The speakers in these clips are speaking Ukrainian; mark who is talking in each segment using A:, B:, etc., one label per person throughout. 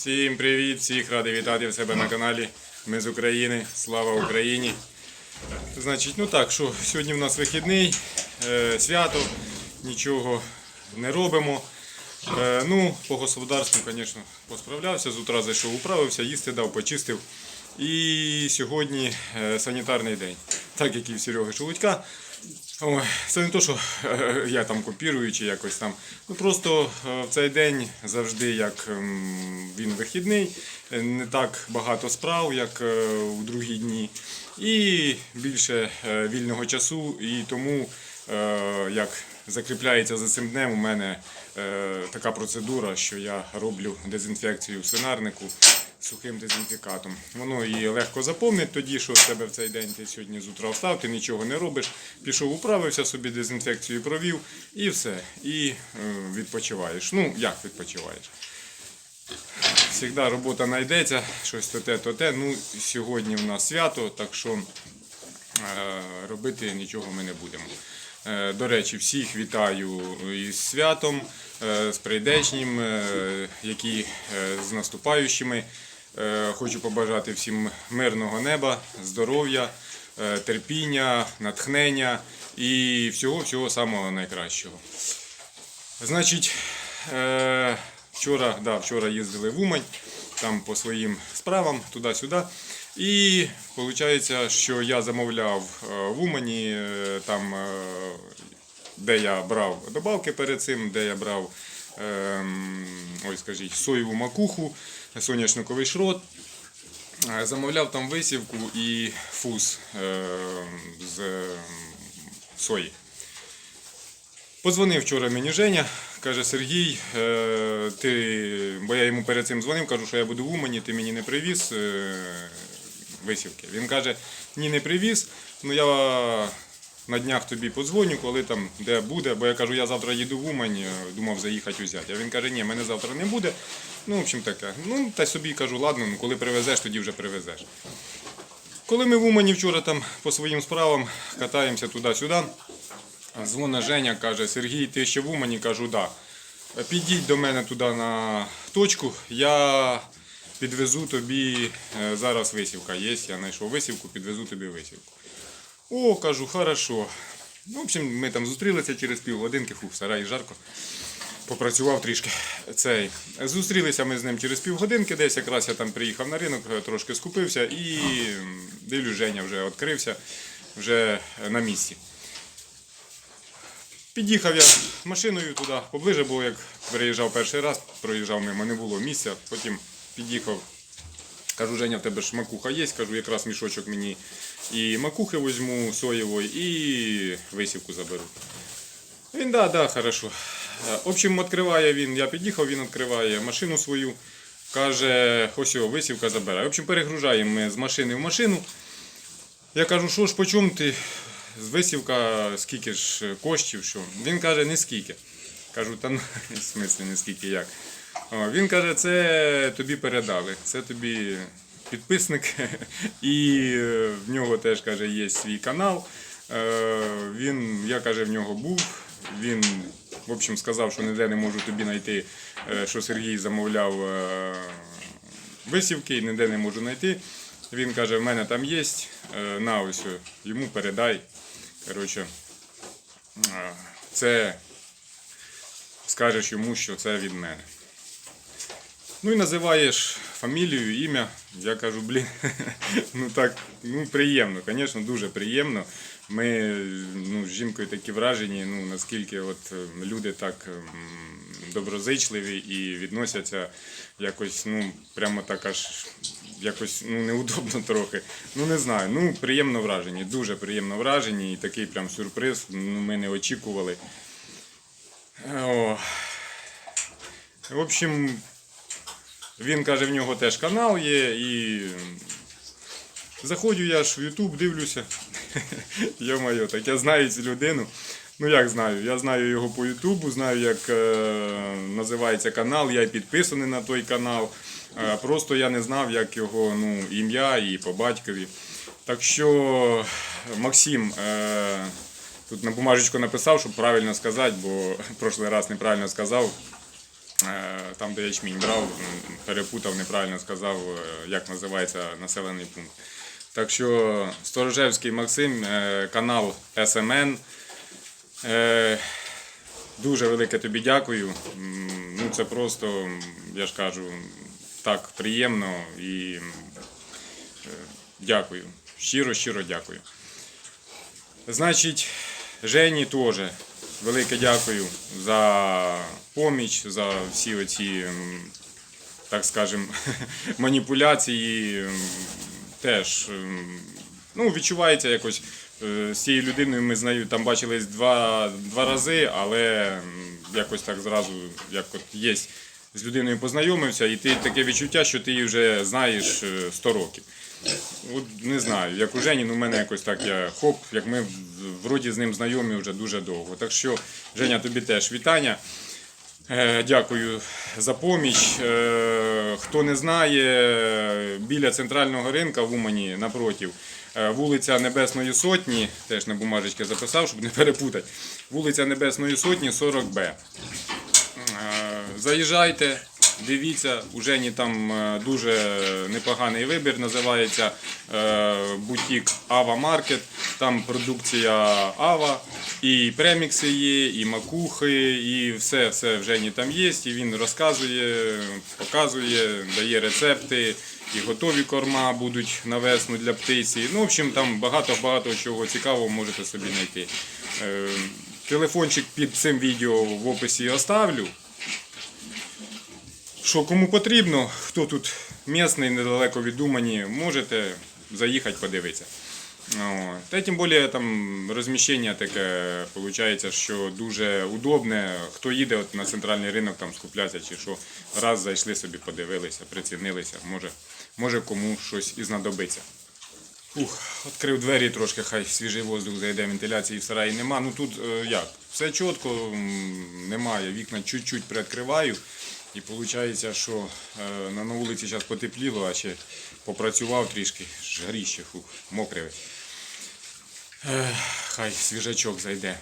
A: Всім привіт, всіх радий вітати в себе на каналі. Ми з України. Слава Україні. Значить, ну так, що сьогодні в нас вихідний, е, свято, нічого не робимо. Е, ну, по господарству, звісно, посправлявся. З утра зайшов, управився, їсти дав, почистив. І сьогодні е, санітарний день. Так як і в Сереги Шелудька. Це не то, що е, я там копірую чи якось там. Ну просто е, в цей день завжди як ем, він вихідний, е, не так багато справ, як е, у другі дні, і більше е, вільного часу. І тому е, як закріпляється за цим днем, у мене е, така процедура, що я роблю дезінфекцію в свинарнику сухим дезінфікатом. Воно і легко запомнить тоді, що в тебе в цей день ти сьогодні з утра встав, ти нічого не робиш, пішов, управився собі, дезінфекцію провів і все. І е, відпочиваєш. Ну, як відпочиваєш? Завжди робота знайдеться, щось то те, то те. Ну, сьогодні в нас свято, так що е, робити нічого ми не будемо. Е, До речі, всіх вітаю із святом, з прийдешнім, які з наступаючими. Е, Хочу побажати всім мирного неба, здоров'я, е, терпіння, натхнення і всього-всього самого найкращого. Значить, е, вчора, да, вчора їздили в Умань, там по своїм справам, туди-сюди. І виходить, що я замовляв в Умані, там, де я брав добавки перед цим, де я брав ем, ой, скажіть, соєву макуху, соняшниковий шрот. Е, Замовляв там висівку і фуз е, з е, сої. Позвонив вчора мені Женя, каже Сергій, ти, бо я йому перед цим дзвонив, кажу, що я буду в Умані, ти мені не привіз висівки. Він каже, ні, не привіз, ну я на днях тобі подзвоню, коли там де буде, бо я кажу, я завтра їду в Умань, е, думав заїхати взяти. А він каже, ні, мене завтра не буде. Ну, в общем таке. Ну, та собі кажу, ладно, ну, коли привезеш, тоді вже привезеш. Коли ми в Умані вчора там по своїм справам катаємося туди-сюди, Дзвона Женя каже, Сергій, ти ще в Умані? Кажу, да. Підійдь до мене туди на точку, я підвезу тобі, е, зараз висівка є, я знайшов висівку, підвезу тобі висівку. О, кажу, хорошо. Ну, в общем, ми там зустрілися через півгодинки, фу, в сараї жарко. Попрацював трішки. Цей. Зустрілися ми з ним через півгодинки, десь якраз я там приїхав на ринок, трошки скупився і м, дивлюсь, Женя вже відкрився, вже на місці. Під'їхав я машиною туди поближе, бо як переїжджав перший раз, проїжджав мимо, не було місця. Потім під'їхав, кажу, Женя, в тебе ж макуха є, кажу, якраз мішочок мені і макухи візьму соєвої, і висівку заберу. Він, да, да, хорошо. Е, В общем, відкриває він, я під'їхав, він відкриває машину свою, каже, ось його, висівка забирає. В общем, перегружаємо ми з машини в машину. Я кажу, що ж, по чому ти? З висівка, скільки ж коштів, що? Він каже, не скільки. Кажу, та ну, в смислі не скільки як. Він каже, це тобі передали, це тобі підписник. І е, в нього теж каже, є свій канал. Е, Він, я каже, в нього був. Він, в общем, сказав, що ніде не можу тобі знайти, е, що Сергій замовляв висівки, і ніде не можу знайти. Він каже, в мене там є, на ось йому передай. Коротше, це скажеш йому, що це від мене. Ну і називаєш фамілію, ім'я. Я кажу, блін, ну так, ну приємно, звісно, дуже приємно. Ми ну, з жінкою такі вражені, ну наскільки от е, люди так доброзичливі і відносяться якось, ну, прямо так аж якось ну, неудобно трохи. Ну не знаю. Ну, приємно вражені, дуже приємно вражені. І такий прям сюрприз. Ну, ми не очікували. О. В общем, він каже, в нього теж канал є і. Заходжу я ж в Ютуб, дивлюся. Йо-моє, так я знаю цю людину. Ну як знаю? Я знаю його по Ютубу, знаю, як е, називається канал, я підписаний на той канал. Е, просто я не знав, як його ну, ім'я і по батькові. Так що Максим е, тут на бумажечку написав, щоб правильно сказати, бо в прошлий раз неправильно сказав. Е, Там, де ячмінь брав, перепутав, неправильно сказав, е, як називається населений пункт. Так що Сторожевський Максим, е, канал СМН. Дуже велике тобі дякую. Ну, це просто, я ж кажу, так приємно і дякую. Щиро, щиро дякую. Значить, Жені теж велике дякую за поміч, за всі оці, так скажем, маніпуляції. Теж ну, відчувається якось е, з цією людиною ми з нею там бачились два, два рази, але якось так зразу, як от є, з людиною познайомився, і ти таке відчуття, що ти її вже знаєш е, 100 років. От не знаю, як у Жені, ну мене якось так я хоп, як ми вроді з ним знайомі вже дуже довго. Так що, Женя, тобі теж вітання. Е, Дякую за поміч. Е, Хто не знає, біля центрального ринка в Умані напротив. е, Вулиця Небесної Сотні, теж на бумажечки записав, щоб не перепутати. Вулиця Небесної Сотні, 40Б. Е, Заїжджайте, дивіться, у Жені там е, дуже непоганий вибір, називається е, бутік Ава Маркет. Там продукція Ава, і премікси є, і макухи, і все, все в Жені там є. І він розказує, показує, дає рецепти, і готові корма будуть на весну для птиці. Ну, в общем, там багато-багато чого цікавого можете собі знайти. Е, Телефончик під цим відео в описі оставлю. Що кому потрібно, хто тут місний, недалеко від Умані, можете заїхати подивитися. Та тим більше там розміщення таке виходить, що дуже удобне. Хто їде от на центральний ринок там скуплятися чи що, раз зайшли собі, подивилися, прицінилися, може, може кому щось і знадобиться. Ух, відкрив двері трошки, хай свіжий воздух зайде, вентиляції в сараї нема. Ну тут е, як? Все чітко, немає. Вікна чуть-чуть приоткриваю. І виходить, що е, на вулиці зараз потепліло, а ще попрацював трішки, жаріще, фух, мокре. Е, Хай свіжачок зайде.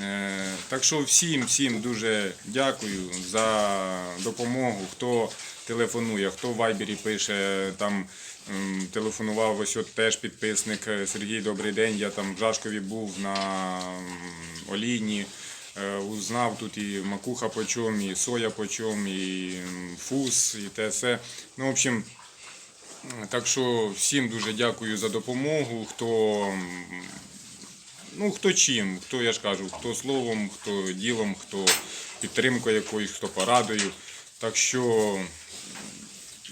A: Е, Так що всім, всім дуже дякую за допомогу. Хто телефонує, хто в вайбері пише, там телефонував ось от теж підписник Сергій, добрий день. Я там в Жашкові був на м, Олійні. Е, Узнав тут і макуха почом, і соя почом, і фус, і те все. Ну, в общем, так що всім дуже дякую за допомогу. Хто, ну, хто чим, хто я ж кажу, хто словом, хто ділом, хто підтримкою якоюсь, хто порадою. Так що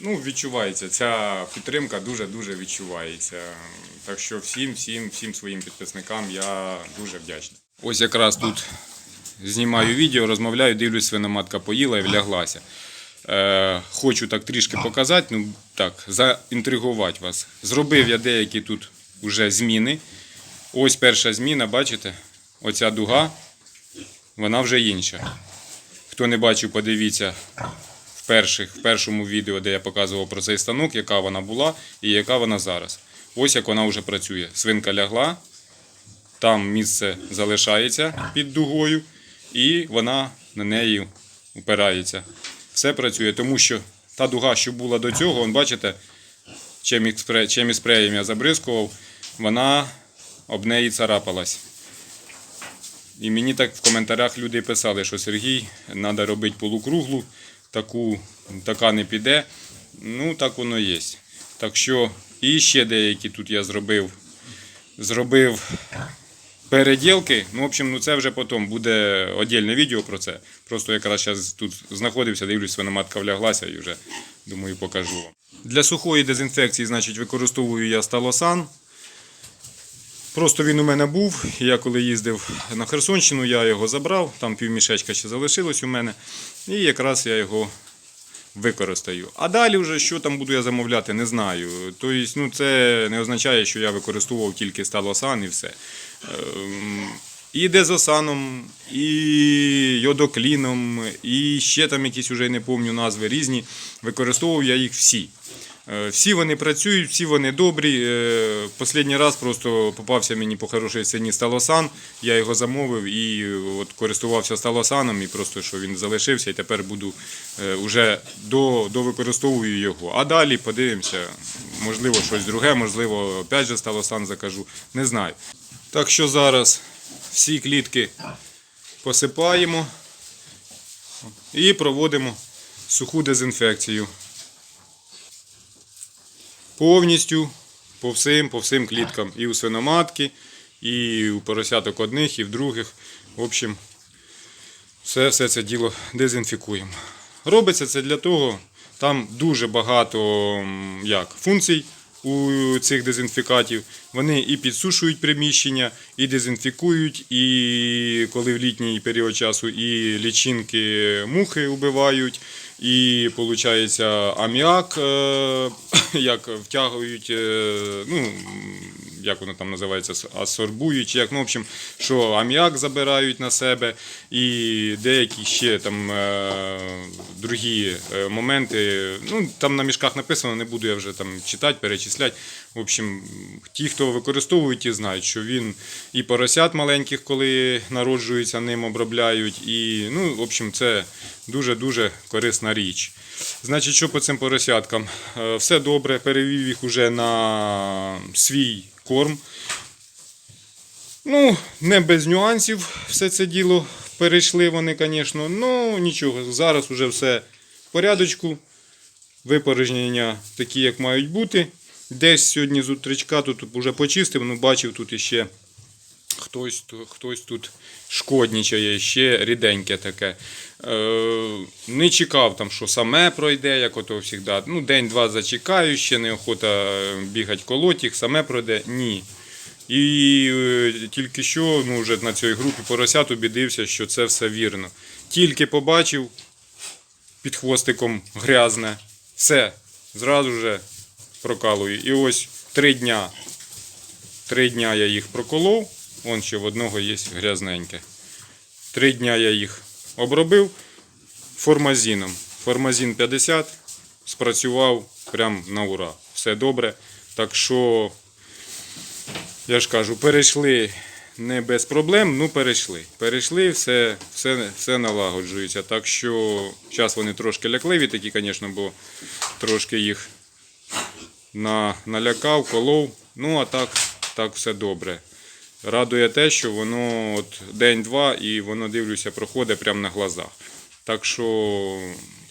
A: ну, відчувається, ця підтримка дуже-дуже відчувається. Так що всім, всім, всім своїм підписникам я дуже вдячний. Ось якраз тут знімаю відео, розмовляю, дивлюсь, свиноматка поїла і вляглася. Е, хочу так трішки показати, ну так, заінтригувати вас. Зробив я деякі тут уже зміни. Ось перша зміна, бачите? Оця дуга, вона вже інша. Хто не бачив, подивіться в, перших, в першому відео, де я показував про цей станок, яка вона була і яка вона зараз. Ось як вона вже працює. Свинка лягла, там місце залишається під дугою, і вона на неї упирається. Все працює, тому що та дуга, що була до цього, он, бачите, чим і спреєм я забризкував, вона об неї царапалась. І мені так в коментарях люди писали, що Сергій, треба робити полукруглу, таку, така не піде. Ну, так воно є. Так що, і ще деякі тут я зробив. Зробив переділки. Ну, в общем, ну це вже потім буде окреме відео про це. Просто якраз зараз тут знаходився, дивлюсь, свиноматка вляглася і вже думаю покажу вам. Для сухої дезінфекції, значить, використовую я сталосан. Просто він у мене був. Я коли їздив на Херсонщину, я його забрав, там півмішечка ще залишилось у мене. І якраз я його використаю. А далі вже що там буду я замовляти, не знаю. Тобто, ну, це не означає, що я використовував тільки сталосан і все. Ем, І дезосаном, і йодокліном, і ще там якісь уже не пам'ятаю назви різні. Використовував я їх всі. Е, Всі вони працюють, всі вони добрі. Е, Последній раз просто попався мені по хорошій ціні сталосан. Я його замовив і е, от користувався сталосаном, і просто що він залишився, і тепер буду е, уже до, довикористовую його. А далі подивимося, можливо, щось друге, можливо, опять же сталосан закажу. Не знаю. Так що зараз всі клітки посипаємо і проводимо суху дезінфекцію. Повністю по всім, по всім кліткам. І у свиноматки, і у поросяток одних, і в других. В общем, все, все це діло дезінфікуємо. Робиться це для того, там дуже багато як, функцій у цих дезінфікатів. Вони і підсушують приміщення, і дезінфікують, і коли в літній період часу і лічинки мухи убивають, і виходить аміак, е, як втягують, е, ну, як воно там називається, асорбують, як, ну, в общем, що аміак забирають на себе, і деякі ще там е, другі е, моменти. Ну, там на мішках написано, не буду я вже там читати, перечисляти. В общем, ті, хто використовують, ті знають, що він і поросят маленьких, коли народжуються, ним обробляють. І, ну, в общем, це дуже-дуже корисна річ. Значить, що по цим поросяткам? Е, Все добре, перевів їх уже на свій корм. Ну, не без нюансів все це діло перейшли вони, звісно. Ну, нічого, зараз вже все в порядочку. Випорожнення такі, як мають бути. Десь сьогодні з утречка тут вже почистив, ну бачив тут іще хтось, хтось тут шкоднічає, ще ріденьке таке. Е, не чекав там, що саме пройде, як ото завжди. Ну, день-два зачекаю, ще неохота бігати колоть їх, саме пройде. Ні. І е, тільки що ну, вже на цій групі поросят убідився, що це все вірно. Тільки побачив під хвостиком грязне, все, зразу же прокалую. І ось три дня. Три дня я їх проколов, вон ще в одного є грязненьке. Три дня я їх обробив формазином. Формазин 50 спрацював прям на ура. Все добре. Так що, я ж кажу, перейшли не без проблем, ну перейшли. Перейшли, все, все, все налагоджується. Так що зараз вони трошки лякливі, такі, звісно, бо трошки їх на, налякав, колов. Ну, а так, так все добре. Радує те, що воно от день-два і воно дивлюся, проходить прямо на глазах. Так що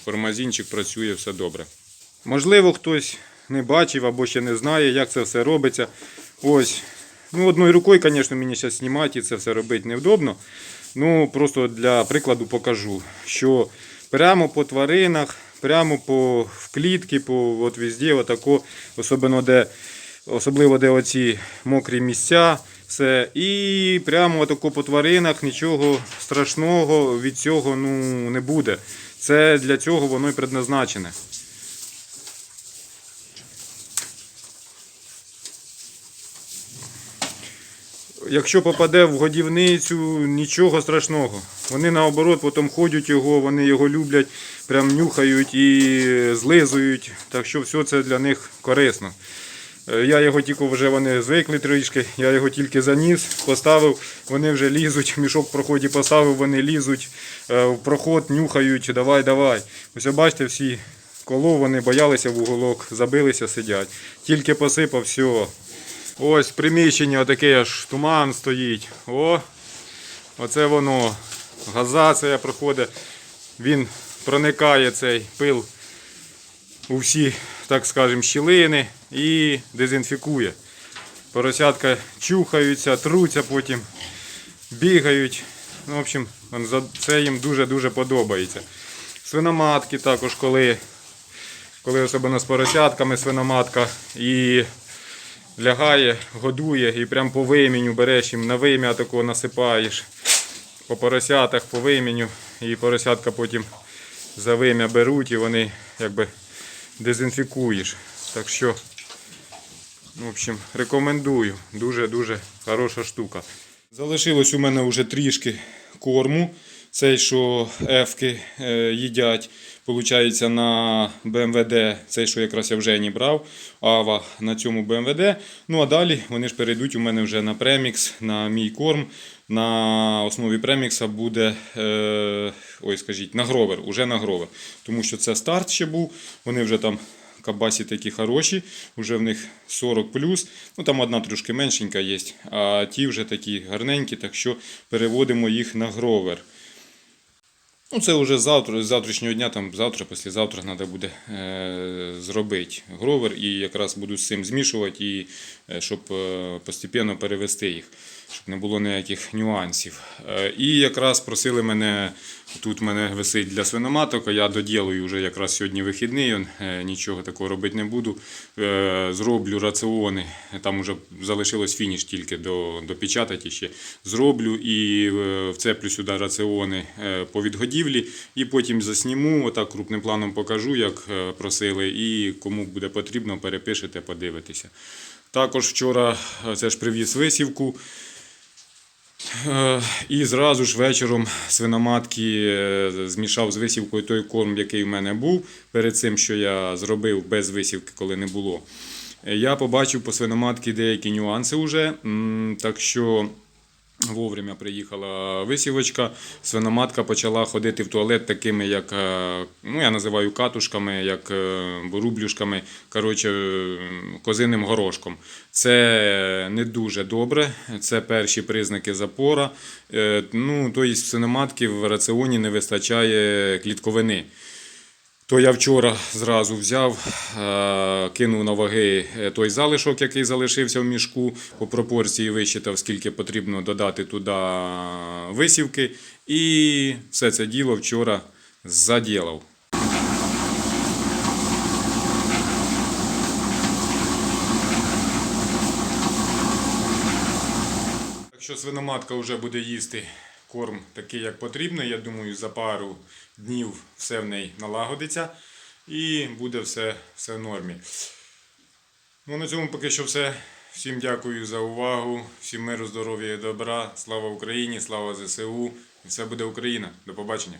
A: формазинчик працює все добре. Можливо, хтось не бачив або ще не знає, як це все робиться. Ось. Ну, одною рукою, звісно, мені зараз знімати і це все робити невдобно. Ну, просто для прикладу покажу, що прямо по тваринах, прямо по в клітки, по от везде, отако, особливо де, особливо де оці мокрі місця. Все. І прямо отако по тваринах нічого страшного від цього ну, не буде. Це для цього воно і предназначене. Якщо попаде в годівницю, нічого страшного. Вони наоборот потім ходять його, вони його люблять, прям нюхають і злизують. Так що все це для них корисно. Е, Я його тільки вже вони звикли трішки, я його тільки заніс, поставив, вони вже лізуть, мішок в проході поставив, вони лізуть, е, в проход нюхають, давай, давай. Ось бачите, всі коло вони боялися в уголок, забилися, сидять. Тільки посипав, все. Ось приміщення отаке аж туман стоїть. О, оце воно. Газація проходить. Він проникає цей пил у всі, так скажемо, щілини і дезінфікує. Поросятка чухаються, труться потім, бігають. Ну, в общем, це їм дуже-дуже подобається. Свиноматки також, коли, коли особливо з поросятками свиноматка і лягає, годує і прям по виміню береш їм на вим'я такого насипаєш. По поросятах по виміню. І поросятка потім за вим'я беруть і вони якби дезінфікуєш. Так що, в общем, рекомендую. Дуже-дуже хороша штука. Залишилось у мене вже трішки корму. цей, що ефки е, їдять. Получається на БМВД, цей, що якраз я вже не брав, ава на цьому БМВД. Ну а далі вони ж перейдуть у мене вже на премікс, на мій корм. На основі премікса буде, е, ой, скажіть, на гровер, уже на гровер. Тому що це старт ще був, вони вже там кабасі такі хороші, вже в них 40 Ну там одна трошки меншенька є, а ті вже такі гарненькі, так що переводимо їх на гровер. Ну, це вже завтра, з завтрашнього дня, там завтра, післязавтра треба буде е, зробити гровер і якраз буду з цим змішувати, і, щоб е, постепенно перевести їх, щоб не було ніяких нюансів. Е, і якраз просили мене, тут мене висить для свиноматок, я доділую вже якраз сьогодні вихідний, е, нічого такого робити не буду. Е, зроблю раціони, там вже залишилось фініш тільки до, допечатати ще. Зроблю і е, вцеплю сюди раціони е, по відгодівлі, і потім засніму, отак крупним планом покажу, як е, просили, і кому буде потрібно, перепишете, подивитеся. Також вчора е, це ж привіз висівку. Е, І зразу ж вечором свиноматки е, змішав з висівкою той корм, який в мене був, перед цим, що я зробив без висівки, коли не було. Я побачив по свиноматки деякі нюанси вже, так що вовремя приїхала висівочка, свиноматка почала ходити в туалет такими, як е, ну, я називаю катушками, як е, рублюшками, коротше, козиним горошком. Це не дуже добре, це перші признаки запора. Е, Ну, тобто свиноматки в раціоні не вистачає клітковини. То я вчора зразу взяв, е, кинув на ваги е, той залишок, який залишився в мішку, по пропорції висчитав, скільки потрібно додати туди висівки. І все це діло вчора заділав. Якщо свиноматка вже буде їсти корм такий, як потрібно, я думаю, за пару днів все в неї налагодиться і буде все, все в нормі. Ну, на цьому поки що все. Всім дякую за увагу, всім миру, здоров'я і добра. Слава Україні, слава ЗСУ. І все буде Україна. До побачення.